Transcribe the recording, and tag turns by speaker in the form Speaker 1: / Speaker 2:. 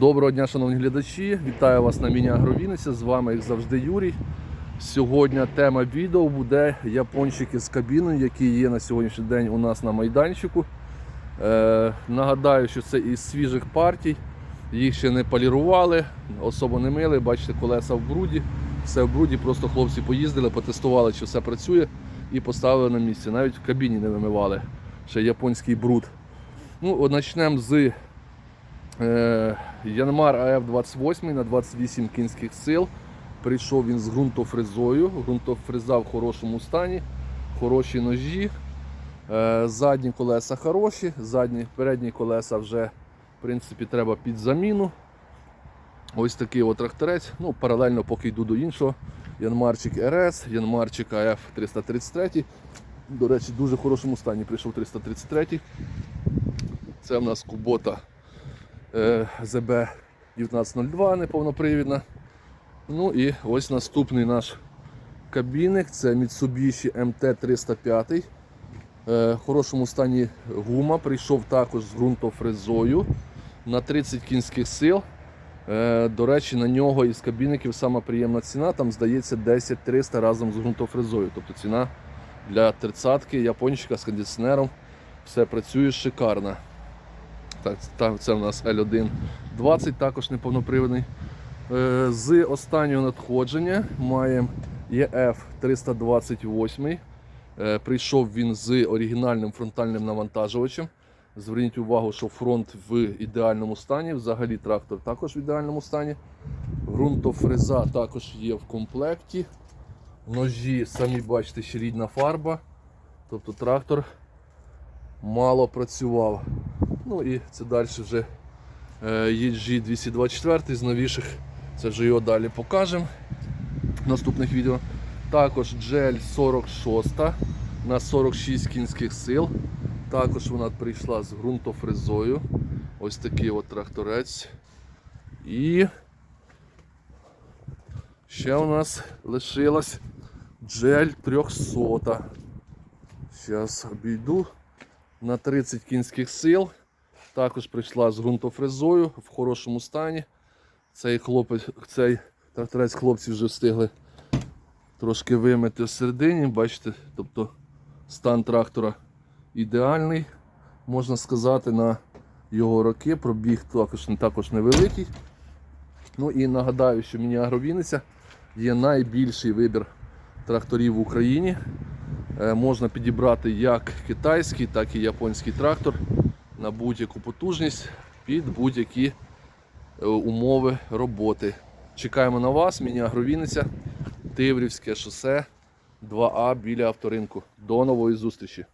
Speaker 1: Доброго дня, шановні глядачі! Вітаю вас на міні Агровінниця. З вами, як завжди, Юрій. Сьогодні тема відео буде япончики з кабіною, які є на сьогоднішній день у нас на майданчику. Е, нагадаю, що це із свіжих партій. Їх ще не полірували, особо не мили. Бачите, колеса в бруді. Все в бруді, просто хлопці поїздили, потестували, чи все працює, і поставили на місце. Навіть в кабіні не вимивали. Ще японський бруд. Ну, Почнемо з Е, Янмар АФ-28 на 28 кінських сил. Прийшов він з ґрунтофрезою. Ґрунтофреза в хорошому стані, хороші ножі. Е, Задні колеса хороші, задні, передні колеса вже в принципі, треба під заміну. Ось такий от тракторець. Ну, паралельно поки йду до іншого. Янмарчик РС, Янмарчик АФ-333. До речі, в дуже хорошому стані прийшов 333. Це в нас Кубота е, ЗБ 1902 неповнопривідна. Ну і ось наступний наш кабінник. Це Mitsubishi MT305. Е, В хорошому стані гума. Прийшов також з ґрунтофрезою на 30 кінських сил. Е, До речі, на нього із кабінників сама приємна ціна, там здається 10 300 разом з ґрунтофрезою. Тобто ціна для 30-ки япончика з кондиціонером. Все працює шикарно. Так, це у нас L1 20, також неповнопривідний. Е, З останнього надходження маємо EF 328. Е, Прийшов він з оригінальним фронтальним навантажувачем. Зверніть увагу, що фронт в ідеальному стані. Взагалі трактор також в ідеальному стані. Ґрунтофреза також є в комплекті. Ножі, самі бачите, ще рідна фарба. Тобто трактор мало працював. Ну і це далі вже е, EG 224 з новіших. Це вже його далі покажемо в наступних відео. Також GL 46 на 46 кінських сил. Також вона прийшла з ґрунтофрезою. Ось такий от тракторець. І ще у нас лишилась GL 300. Зараз обійду на 30 кінських сил. Також прийшла з ґрунтофрезою в хорошому стані. Цей хлопець, цей тракторець хлопці вже встигли трошки вимити всередині. Бачите, тобто стан трактора ідеальний, можна сказати, на його роки. Пробіг також, також невеликий. Ну і нагадаю, що міні-агровіниця є найбільший вибір тракторів в Україні. Е, Можна підібрати як китайський, так і японський трактор на будь-яку потужність під будь-які е, умови роботи. Чекаємо на вас, мені Агровіниця, Тиврівське шосе 2А біля авторинку. До нової зустрічі!